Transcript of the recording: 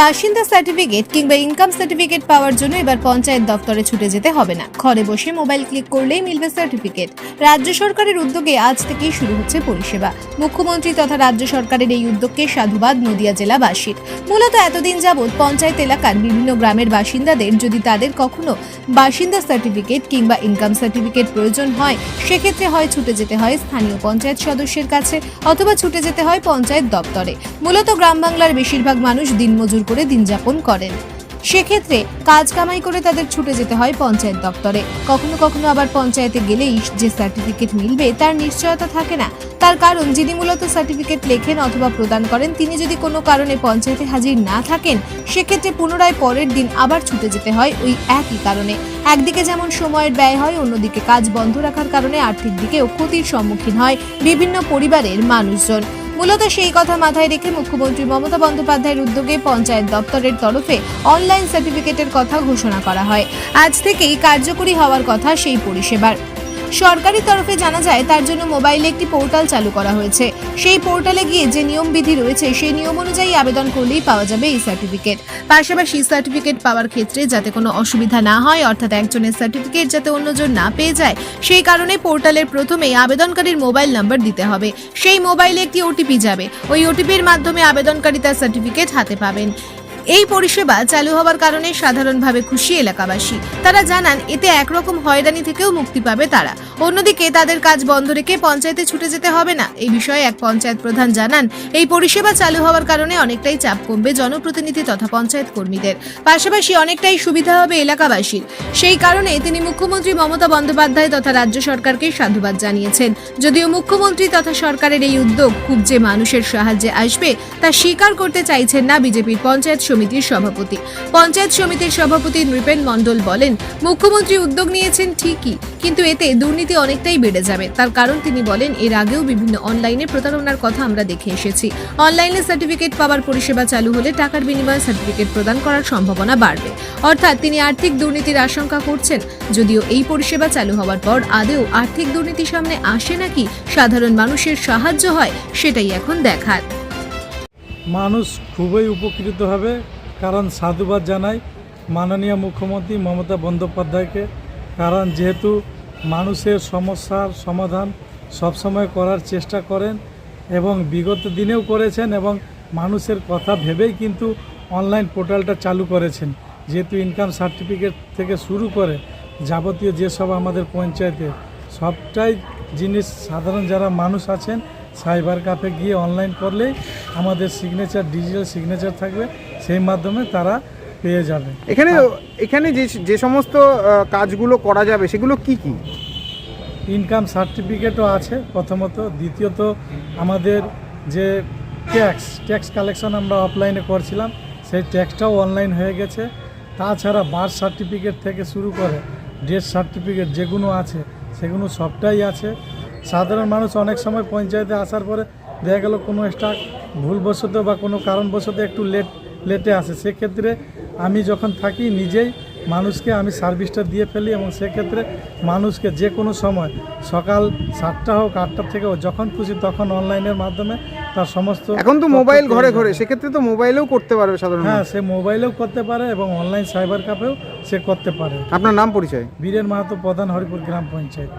বাসিন্দা সার্টিফিকেট কিংবা income certificate পাওয়ার জন্য এবার পঞ্চায়েত দপ্তরে ছুটে যেতে হবে না। ঘরে বসে মোবাইল ক্লিক করলেই মিলবে সার্টিফিকেট রাজ্য সরকারের উদ্যোগে আজ থেকেই শুরু হচ্ছে পরিষেবা। মুখ্যমন্ত্রী তথা রাজ্য সরকারের এই উদ্যোগকে সাধুবাদ নদিয়া জেলাবাসীর। মূলত এতদিন যাবৎ পঞ্চায়েত এলাকার বিভিন্ন গ্রামের বাসিন্দাদের যদি তাদের কখনো বাসিন্দা সার্টিফিকেট কিংবা ইনকাম সার্টিফিকেট প্রয়োজন হয়, সেক্ষেত্রে হয় ছুটে যেতে হয় স্থানীয় পঞ্চায়েত সদস্যের কাছে অথবা ছুটে যেতে হয় পঞ্চায়েত দপ্তরে। মূলত গ্রাম বাংলার বেশিরভাগ মানুষ দিনমজুর করে দিন যাপন করেন। সেক্ষেত্রে কাজ কামাই করে তাদের ছুটে যেতে হয় পঞ্চায়েত দপ্তরে। কখনো কখনো আবার পঞ্চায়েতে গেলেই যে সার্টিফিকেট মিলবে তার নিশ্চয়তা থাকে না। তার কারণ, যিনি মূলত সার্টিফিকেট লেখেন অথবা প্রদান করেন, তিনি যদি কোনো কারণে পঞ্চায়েতে হাজির না থাকেন, সেক্ষেত্রে পুনরায় পরের দিন আবার ছুটে যেতে হয় ওই একই কারণে। একদিকে যেমন সময়ের ব্যয় হয়, অন্যদিকে কাজ বন্ধ রাখার কারণে আর্থিক দিকেও ক্ষতির সম্মুখীন হয় বিভিন্ন পরিবারের মানুষজন। মূলত সেই কথা মাথায় রেখে মুখ্যমন্ত্রী মমতা বন্দ্যোপাধ্যায়ের উদ্যোগে পঞ্চায়েত দপ্তরের তরফে অনলাইন সার্টিফিকেটের কথা ঘোষণা করা হয়। আজ থেকেই কার্যকরী হওয়ার কথা সেই পরিষেবার। সরকারি তরফে জানা যায়, তার জন্য মোবাইলে একটি পোর্টাল চালু করা হয়েছে। সেই পোর্টালে গিয়ে যে নিয়মবিধি রয়েছে, সেই নিয়ম অনুযায়ী আবেদন করলেই পাওয়া যাবে এই সার্টিফিকেট। পাশাপাশি সার্টিফিকেট পাওয়ার ক্ষেত্রে যাতে কোনো অসুবিধা না হয়, অর্থাৎ একজনের সার্টিফিকেট যাতে অন্যজন না পেয়ে যায়, সেই কারণে পোর্টালের প্রথমেই আবেদনকারীর মোবাইল নাম্বার দিতে হবে। সেই মোবাইলে একটি ওটিপি যাবে। ওই ওটিপির মাধ্যমে আবেদনকারী তার সার্টিফিকেট হাতে পাবেন। এই পরিষেবা চালু হওয়ার কারণে সাধারণভাবে খুশি এলাকাবাসী। তারা জানান, এতে একরকম হয়রানি থেকেও মুক্তি পাবে তারা। অন্যদিকে তাদের কাজ বন্ধ রেখে পঞ্চায়েতে ছুটে যেতে হবে না। এই বিষয়ে এক পঞ্চায়েত প্রধান জানান, এই পরিষেবা চালু হওয়ার কারণে অনেকটাই চাপ কমবে জনপ্রতিনিধি তথা পঞ্চায়েত কর্মীদের। পাশাপাশি অনেকটাই সুবিধা হবে এলাকাবাসীর। সেই কারণে তিনি মুখ্যমন্ত্রী মমতা বন্দ্যোপাধ্যায় তথা রাজ্য সরকারকে সাধুবাদ জানিয়েছেন। যদিও মুখ্যমন্ত্রী তথা সরকারের এই উদ্যোগ খুব যে মানুষের সাহায্যে আসবে, তা স্বীকার করতে চাইছেন না বিজেপির পঞ্চায়েত সমিতির সভাপতি। পঞ্চায়েত সমিতির সভাপতি নৃপেন মণ্ডল বলেন, মুখ্যমন্ত্রী উদ্যোগ নিয়েছেন ঠিকই, কিন্তু এতে দুর্নীতি অনেকটাই বেড়ে যাবে। তার কারণ তিনি বলেন, এর আগেও বিভিন্ন অনলাইনে প্রতারণার কথা আমরা দেখে এসেছি। অনলাইনে সার্টিফিকেট পাওয়ার পরিষেবা চালু হলে টাকার বিনিময়ে সার্টিফিকেট প্রদান করার সম্ভাবনা বাড়বে। অর্থাৎ তিনি আর্থিক দুর্নীতির আশঙ্কা করছেন। যদিও এই পরিষেবা চালু হওয়ার পর আদেও আর্থিক দুর্নীতি সামনে আসে নাকি সাধারণ মানুষের সাহায্য হয়, সেটাই এখন দেখার। মানুষ খুবই উপকৃত হবে, কারণ সাধুবাদ জানাই মাননীয় মুখ্যমন্ত্রী মমতা বন্দ্যোপাধ্যায়কে। কারণ যেহেতু মানুষের সমস্যার সমাধান সবসময় করার চেষ্টা করেন এবং বিগত দিনেও করেছেন এবং মানুষের কথা ভেবেই কিন্তু অনলাইন পোর্টালটা চালু করেছেন। যেহেতু ইনকাম সার্টিফিকেট থেকে শুরু করে যাবতীয় যেসব আমাদের পঞ্চায়েতে সবটাই জিনিস সাধারণ যারা মানুষ আছেন সাইবার ক্যাফে গিয়ে অনলাইন করলেই আমাদের সিগনেচার ডিজিটাল সিগনেচার থাকবে। সেই মাধ্যমে তারা পেয়ে যাবে। এখানে এখানে যে যে সমস্ত কাজগুলো করা যাবে সেগুলো কি কি? ইনকাম সার্টিফিকেটও আছে প্রথমত। দ্বিতীয়ত আমাদের যে ট্যাক্স ট্যাক্স কালেকশন আমরা অফলাইনে করছিলাম সেই ট্যাক্সটাও অনলাইন হয়ে গেছে। তাছাড়া বার্থ সার্টিফিকেট থেকে শুরু করে ডেথ সার্টিফিকেট যেগুলো আছে সেগুলো সবটাই আছে। সাধারণ মানুষ অনেক সময় পঞ্চায়েতে আসার পরে দেখা গেল কোনো স্টাক ভুলবশত বা কোনো কারণবশত একটু লেট লেটে আসে। সেক্ষেত্রে আমি যখন থাকি নিজেই মানুষকে আমি সার্ভিসটা দিয়ে ফেলি এবং সেক্ষেত্রে মানুষকে যে কোনো সময় সকাল সাতটা হোক আটটা থেকে যখন খুশি তখন অনলাইনের মাধ্যমে তার সমস্ত এখন তো মোবাইল ঘরে। ঘরে সেক্ষেত্রে তো মোবাইলেও করতে পারবে সাধারণ হ্যাঁ সে মোবাইলেও করতে পারে এবং অনলাইন সাইবার ক্যাফেও সে করতে পারে। আপনার নাম পরিচয়? বীরের মাহাতো প্রধান হরিপুর গ্রাম পঞ্চায়েত।